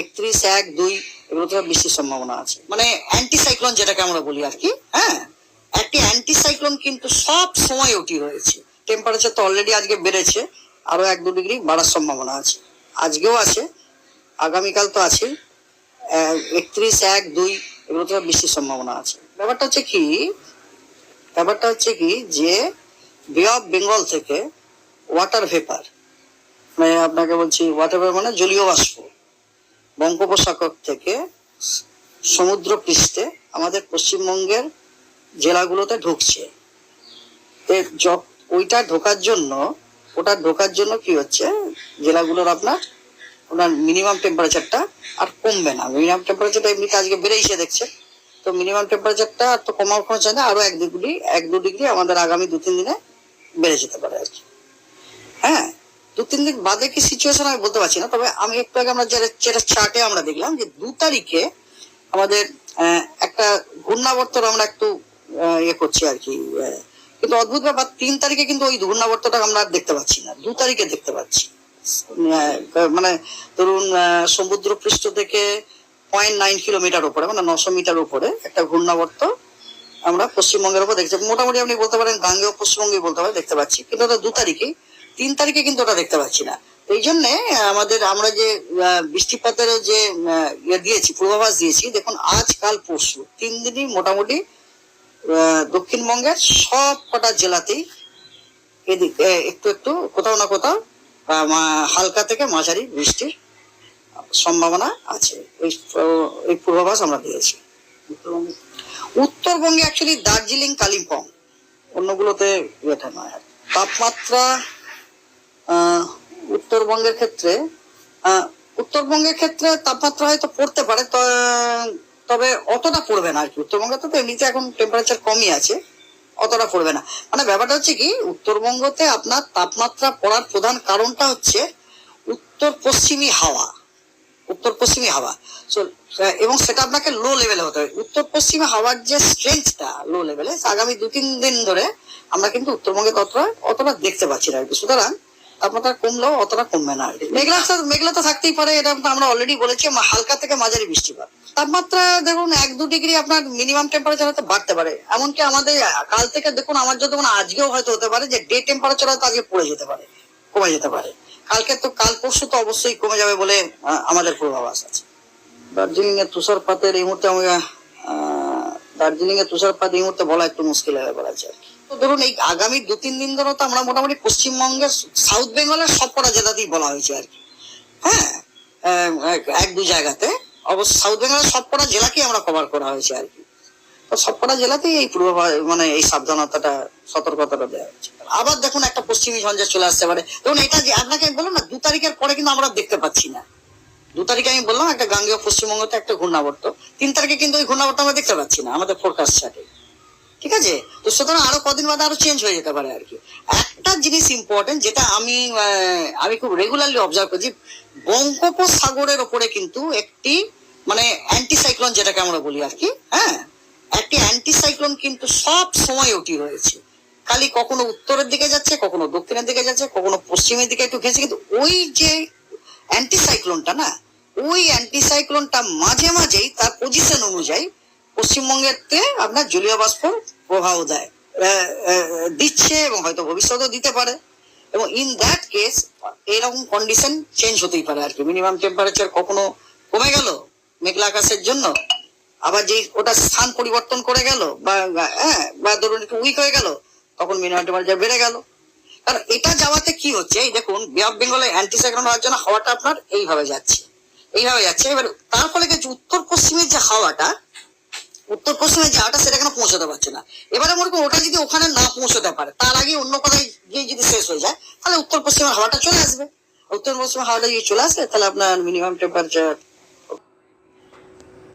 একত্রিশ এক দুই এগুলোতে বৃষ্টির সম্ভাবনা আছে। মানে অ্যান্টি সাইক্লোন যেটাকে আমরা বলি আর কি হ্যাঁ? একটি অ্যান্টি সাইক্লোন কিন্তু সব সময় ওটি রয়েছে। টেম্পারেচার তো অলরেডি আজকে বেড়েছে, আরও এক দু ডিগ্রি বাড়ার সম্ভাবনা আছে। আজকেও আছে, আগামীকাল তো আছে একত্রিশ এক দুই এগুলোতে বৃষ্টির সম্ভাবনা আছে। ব্যাপারটা হচ্ছে কি, ব্যাপারটা হচ্ছে কি যে বে অফ বেঙ্গল থেকে ওয়াটার ভেপার মানে আপনাকে বলছি ওয়াটার ভেপার মানে জলীয় বাষ্প। বঙ্গোপসাগর থেকে সমুদ্র পৃষ্ঠে আমাদের পশ্চিমবঙ্গের জেলাগুলোতে ঢুকছে। ওইটা ঢোকার জন্য, ওটা ঢোকার জন্য কি হচ্ছে? জেলাগুলোর আপনার, ওনার মিনিমাম টেম্পারেচারটা আর কমবে না। মিনিমাম টেম্পারেচারটা এমনিতে আজকে বেড়েইছে দেখছে তো মিনিমাম টেম্পারেচারটা আর তো কমার কোনো চায় না, আরও এক ডিগ্রি এক দু ডিগ্রি আমাদের আগামী দু তিন দিনে বেড়ে যেতে পারে আর কি। হ্যাঁ? দু তিন দিন বাদে কি সিচুয়েশন আমি বলতে পারছি না, তবে আমি একটু আগে আমরা যেটা চার্টে আমরা দেখলাম যে দু তারিখে আমাদের একটা ঘূর্ণাবর্তর আমরা একটু ইয়ে করছি আর কি কিন্তু অদ্ভুত ব্যাপার, তিন তারিখে কিন্তু ওই ঘূর্ণাবর্তটা আমরা দেখতে পাচ্ছি না, দু তারিখে দেখতে পাচ্ছি। মানে ধরুন সমুদ্র পৃষ্ঠ থেকে পয়েন্ট নাইন কিলোমিটার উপরে মানে নশো মিটার উপরে একটা ঘূর্ণাবর্ত আমরা পশ্চিমবঙ্গের উপর দেখছি। মোটামুটি আপনি বলতে পারেন গাঙ্গেয় পশ্চিমবঙ্গে বলতে পারেন, দেখতে পাচ্ছি। কিন্তু ওটা দু তারিখে তিন তারিখে কিন্তু ওটা দেখতে পাচ্ছি না। এই জন্য আমাদের আমরা যে বৃষ্টিপাতের যে ইয়ে দিয়েছি, পূর্বাভাস দিয়েছি, দেখুন আজ, কাল, পরশু, তিন দিনই মোটামুটি দক্ষিণবঙ্গের সব কটা জেলাতেই এদিক একটু একটু, কোথাও না কোথাও হালকা থেকে মাঝারি বৃষ্টির সম্ভাবনা আছে। এই এই পূর্বাভাস আমরা দিয়েছি। উত্তরবঙ্গে অ্যাকচুয়ালি দার্জিলিং, কালিম্পং, অন্যগুলোতে এটা নয়। তাপমাত্রা উত্তরবঙ্গের ক্ষেত্রে উত্তরবঙ্গের ক্ষেত্রে তাপমাত্রা হয়তো পড়তে পারে তবে অতটা পড়বে না আর কি। উত্তরবঙ্গে তো এমনিতে এখন টেম্পারেচার কমই আছে, অতটা পড়বে না। মানে ব্যাপারটা হচ্ছে কি, উত্তরবঙ্গতে আপনার তাপমাত্রা পড়ার প্রধান কারণটা হচ্ছে উত্তর পশ্চিমী হাওয়া। উত্তর পশ্চিমী হাওয়া এবং সেটা আপনাকে লো লেভেলে হতে হবে। উত্তর পশ্চিমে হাওয়ার যে স্ট্রেংথটা লো লেভেলে আগামী দু তিন দিন ধরে আমরা কিন্তু উত্তরবঙ্গে ততটা অতটা দেখতে পাচ্ছি না সুতরাং তাপমাত্রা কমলেও অতটা কমবে না। মেঘলা মেঘলা তো থাকতেই পারে, এটা আমরা অলরেডি বলেছি হালকা থেকে মাঝারি বৃষ্টিপাত। তাপমাত্রা দেখুন, এক দু ডিগ্রি আপনার মিনিমাম টেম্পারেচার হয়তো বাড়তে পারে। এমনকি আমাদের, কাল থেকে দেখুন, আমার যত মানে আজকেও হয়তো হতে পারে যে ডে টেম্পারেচার হয়তো আজকে পড়ে যেতে পারে, কমে যেতে পারে। কালকে তো, কাল পরশু তো অবশ্যই কমে যাবে বলে আমাদের পূর্বাভাস আছে। দার্জিলিং এর তুষারপাতের এই মুহূর্তে আমি দার্জিলিং এর তুষারপাত এই মুহূর্তে বলা একটু মুশকিল হয়ে পড়েছে আর কি। ধরুন এই আগামী দু, তিন দিন ধরে তো আমরা মোটামুটি পশ্চিমবঙ্গের সাউথ বেঙ্গলের সব সবকটা জেলাতেই বলা হয়েছে আর কি। হ্যাঁ? এক- দু জায়গাতে। অবশ্য সাউথ বেঙ্গলের সব সবকটা জেলাকেই আমরা কভার করা হয়েছে আর কি। তো সব সবকটা জেলাতেই এই পূর্বাভাস মানে এই সাবধানতাটা, সতর্কতাটা দেওয়া হয়েছে। আবার দেখুন একটা পশ্চিমী ঝঞ্ঝা চলে আসতে পারে ধরুন এটা যে আপনাকে আমি বললাম না, দু তারিখের পরে কিন্তু আমরা দেখতে পাচ্ছি না। দু তারিখে আমি বললাম একটা গাঙ্গেয় পশ্চিমবঙ্গতে একটা ঘূর্ণাবর্ত। তিন তারিখে কিন্তু ওই ঘূর্ণাবর্ত আমরা দেখতে পাচ্ছি না, আমাদের ফোরকাস্ট চার্টে ঠিক আছে? তো সুতরাং আরও কদিন বাদে আরও চেঞ্জ হয়ে যেতে পারে আর কি একটা জিনিস ইম্পর্টেন্ট যেটা আমি আমি খুব রেগুলারলি অবজার্ভ করছি বঙ্গোপসাগরের ওপরে কিন্তু একটি মানে অ্যান্টিসাইক্লোন যেটাকে আমরা বলি আর কি হ্যাঁ? একটি অ্যান্টিসাইক্লোন কিন্তু সব সময় ওটি রয়েছে। খালি কখনো উত্তরের দিকে যাচ্ছে, কখনো দক্ষিণের দিকে যাচ্ছে, কখনো পশ্চিমের দিকে একটু ঘেঁচে কিন্তু ওই যে অ্যান্টিসাইক্লোনটা না, ওই অ্যান্টিসাইক্লোনটা মাঝে মাঝেই তার পজিশন অনুযায়ী পশ্চিমবঙ্গেতে আপনার জলীয় বাষ্প প্রভাব দেয়। দিচ্ছে এবং হয়তো ভবিষ্যতেও দিতে পারে। এবং ইন দ্যাট কেস এরকম কন্ডিশন চেঞ্জ হতেই পারে আর কি। মিনিমাম টেম্পারেচার কখনো কমে গেল মেঘলা আকাশের জন্য? আবার যে ওটা স্থান পরিবর্তন করে গেল বা হ্যাঁ বা ধরুন একটু উইক হয়ে গেল, তখন মিনিমাম টেম্পারেচার বেড়ে গেল। কারণ এটা যাওয়াতে কি হচ্ছে, এই দেখুন বে অফ বেঙ্গলে অ্যান্টিসাইক্লোন হওয়ার জন্য হাওয়াটা আপনার এইভাবে যাচ্ছে। এইভাবে যাচ্ছে। এবার তার ফলে উত্তর পশ্চিমের যে হাওয়াটা উত্তর পশ্চিমে যাওয়াটা সেটা কেন পৌঁছাতে পারছে না? এবারে মনে করি ওটা যদি ওখানে না পৌঁছাতে পারে, তার আগে অন্য কোথায় গিয়ে যদি শেষ হয়ে যায়, তাহলে উত্তর পশ্চিমের হাওয়াটা চলে আসবে। উত্তর পশ্চিমের হাওয়াটা যদি চলে আসে, তাহলে আপনার মিনিমাম টেম্পারেচার